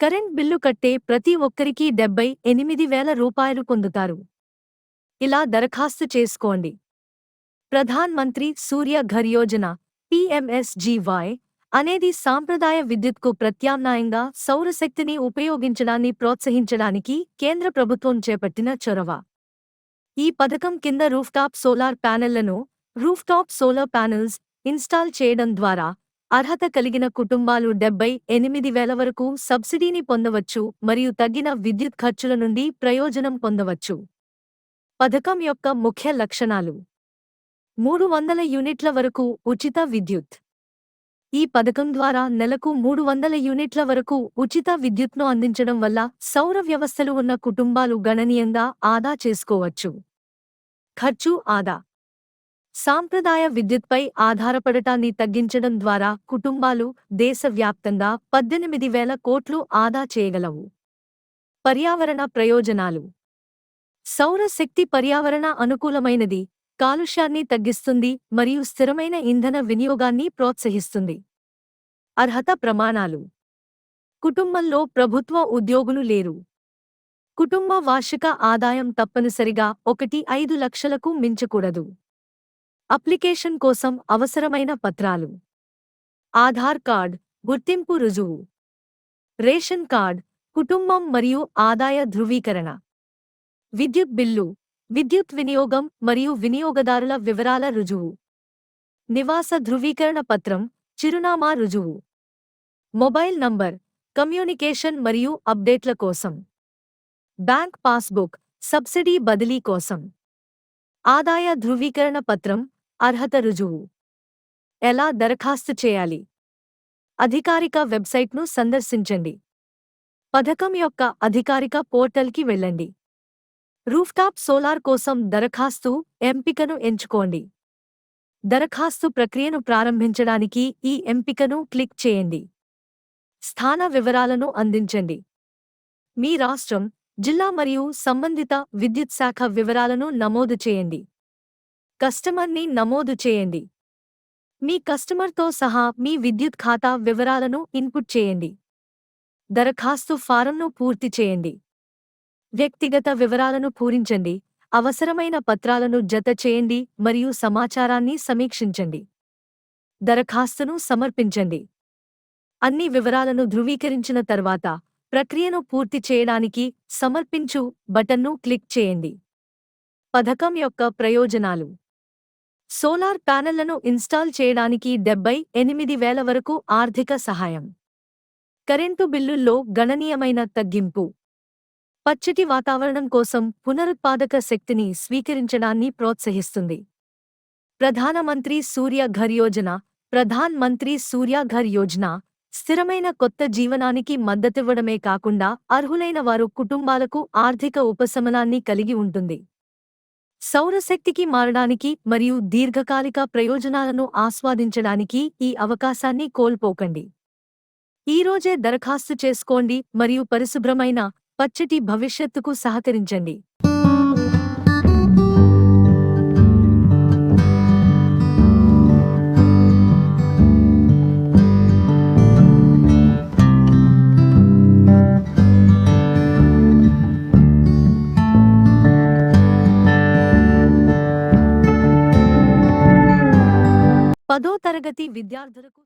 Current bill కట్టే ప్రతి ఒక్కరికి డెబ్బై ఎనిమిది వేల రూపాయలు పొందుతారు. ఇలా దరఖాస్తు చేసుకోండి. ప్రధాన్ మంత్రి సూర్య ఘర్ యోజన పిఎంఎస్జీవై అనేది సాంప్రదాయ విద్యుత్కు ప్రత్యామ్నాయంగా సౌరశక్తిని ఉపయోగించడాన్ని ప్రోత్సహించడానికి కేంద్ర ప్రభుత్వం చేపట్టిన చొరవ. ఈ పథకం కింద రూఫ్టాప్ సోలార్ ప్యానెళ్ళను రూఫ్టాప్ సోలార్ ప్యానెల్స్ ఇన్స్టాల్ చేయడం ద్వారా అర్హత కలిగిన కుటుంబాలు డెబ్బై ఎనిమిది వేల వరకు సబ్సిడీని పొందవచ్చు మరియు తగ్గిన విద్యుత్ ఖర్చుల నుండి ప్రయోజనం పొందవచ్చు. పథకం యొక్క ముఖ్య లక్షణాలు. మూడు వందల యూనిట్ల వరకు ఉచిత విద్యుత్. ఈ పథకం ద్వారా నెలకు మూడు వందల యూనిట్ల వరకు ఉచిత విద్యుత్ను అందించడం వల్ల సౌర వ్యవస్థలు ఉన్న కుటుంబాలు గణనీయంగా ఆదా చేసుకోవచ్చు. ఖర్చు ఆదా. సాంప్రదాయ విద్యుత్పై ఆధారపడటాన్ని తగ్గించడం ద్వారా కుటుంబాలు దేశవ్యాప్తంగా పద్దెనిమిది వేల కోట్లు ఆదా చేయగలవు. పర్యావరణ ప్రయోజనాలు. సౌరశక్తి పర్యావరణ అనుకూలమైనది కాలుష్యాన్ని తగ్గిస్తుంది మరియు స్థిరమైన ఇంధన వినియోగాన్ని ప్రోత్సహిస్తుంది. అర్హత ప్రమాణాలు. కుటుంబంలో ప్రభుత్వ ఉద్యోగులు లేరు. కుటుంబ వార్షిక ఆదాయం తప్పనిసరిగా ఒకటి ఐదు లక్షలకు మించకూడదు. అప్లికేషన్ కోసం అవసరమైన పత్రాలు. ఆధార్ కార్డ్ గుర్తింపు రుజువు. రేషన్ కార్డ్ కుటుంబం మరియు ఆదాయ ధృవీకరణ. విద్యుత్ బిల్లు విద్యుత్ వినియోగం మరియు వినియోగదారుల వివరాల రుజువు. నివాస ధృవీకరణ పత్రం చిరునామా రుజువు. మొబైల్ నంబర్ కమ్యూనికేషన్ మరియు అప్డేట్ల కోసం. బ్యాంక్ పాస్బుక్ సబ్సిడీ బదిలీ కోసం. ఆదాయ ధృవీకరణ పత్రం అర్హత రుజువు. ఎలా దరఖాస్తు చేయాలి? అధికారిక వెబ్సైట్ను సందర్శించండి. పథకం యొక్క అధికారిక పోర్టల్కి వెళ్ళండి. రూఫ్టాప్ సోలార్ కోసం దరఖాస్తు ఎంపికను ఎంచుకోండి. దరఖాస్తు ప్రక్రియను ప్రారంభించడానికి ఈ ఎంపికను క్లిక్ చేయండి. స్థాన వివరాలను అందించండి. మీ రాష్ట్రం జిల్లా మరియు సంబంధిత విద్యుత్ శాఖ వివరాలను నమోదు చేయండి. కస్టమర్ని నమోదు చేయండి. మీ కస్టమర్తో సహా మీ విద్యుత్ ఖాతా వివరాలను ఇన్పుట్ చేయండి. దరఖాస్తు ఫారంను పూర్తి చేయండి. వ్యక్తిగత వివరాలను పూరించండి. అవసరమైన పత్రాలను జత చేయండి మరియు సమాచారాన్ని సమీక్షించండి. దరఖాస్తును సమర్పించండి. అన్ని వివరాలను ధృవీకరించిన తర్వాత ప్రక్రియను పూర్తి చేయడానికి సమర్పించు బటన్ను క్లిక్ చేయండి. పథకం యొక్క ప్రయోజనాలు సోలార్ ప్యానెళ్ళను ఇన్స్టాల్ చేయడానికి డెబ్బై ఎనిమిది వేల వరకు ఆర్థిక సహాయం. కరెంటు బిల్లుల్లో గణనీయమైన తగ్గింపు. పచ్చటి వాతావరణం కోసం పునరుత్పాదక శక్తిని స్వీకరించడాన్ని ప్రోత్సహిస్తుంది. ప్రధానమంత్రి సూర్య ఘర్ యోజన ప్రధాన్ మంత్రి సూర్య ఘర్ యోజన స్థిరమైన కొత్త జీవనానికి మద్దతివ్వడమే కాకుండా అర్హులైన వారు కుటుంబాలకు ఆర్థిక ఉపశమనాన్ని కలిగి ఉంటుంది. సౌరశక్తికి మారడానికి మరియు దీర్ఘకాలిక ప్రయోజనాలను ఆస్వాదించడానికి ఈ అవకాశాన్ని కోల్పోకండి. ఈరోజే దరఖాస్తు చేసుకోండి మరియు పరిశుభ్రమైన పచ్చటి భవిష్యత్తుకు సహకరించండి. పదో తరగతి విద్యార్థులకు